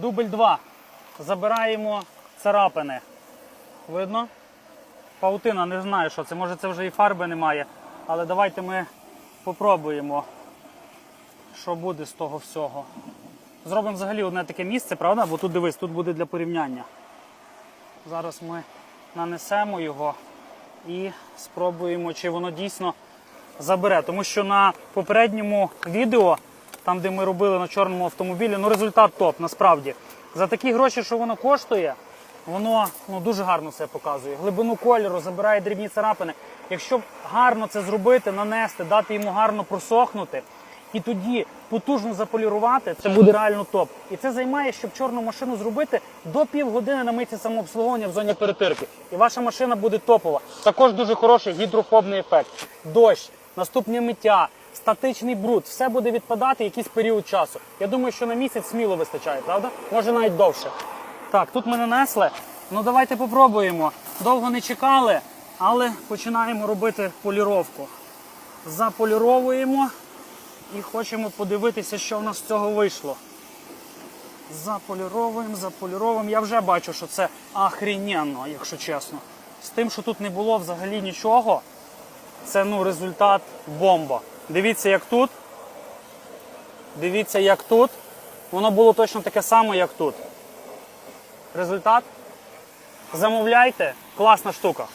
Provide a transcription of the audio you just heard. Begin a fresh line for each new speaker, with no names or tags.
Дубль 2. Забираємо царапини. Видно? Паутина, не знаю, що це. Може це вже і фарби немає. Але давайте ми попробуємо, що буде з того всього. Зробимо взагалі одне таке місце, правда? Бо тут дивись, тут буде для порівняння. Зараз ми нанесемо його і спробуємо, чи воно дійсно забере. Тому що на попередньому відео, там де ми робили на чорному автомобілі, ну результат топ, насправді. За такі гроші, що воно коштує, воно ну, дуже гарно себе показує. Глибину кольору, забирає дрібні царапини. Якщо гарно це зробити, нанести, дати йому гарно просохнути, і тоді потужно заполірувати, це буде реально топ. І це займає, щоб чорну машину зробити до півгодини на митці самообслуговування в зоні перетирки. І ваша машина буде топова. Також дуже хороший гідрофобний ефект. Дощ, наступне миття, статичний бруд, все буде відпадати якийсь період часу. Я думаю, що на місяць сміло вистачає, правда? Може навіть довше. Так, тут ми нанесли. Ну давайте попробуємо. Довго не чекали, але починаємо робити поліровку. Заполіровуємо і хочемо подивитися, що в нас з цього вийшло. Заполіровуємо, заполіровуємо. Я вже бачу, що це ахріненно, якщо чесно. З тим, що тут не було взагалі нічого, це ну, результат бомба. Дивіться, як тут. Дивіться, як тут. Воно було точно таке саме, як тут. Результат. Замовляйте, класна штука.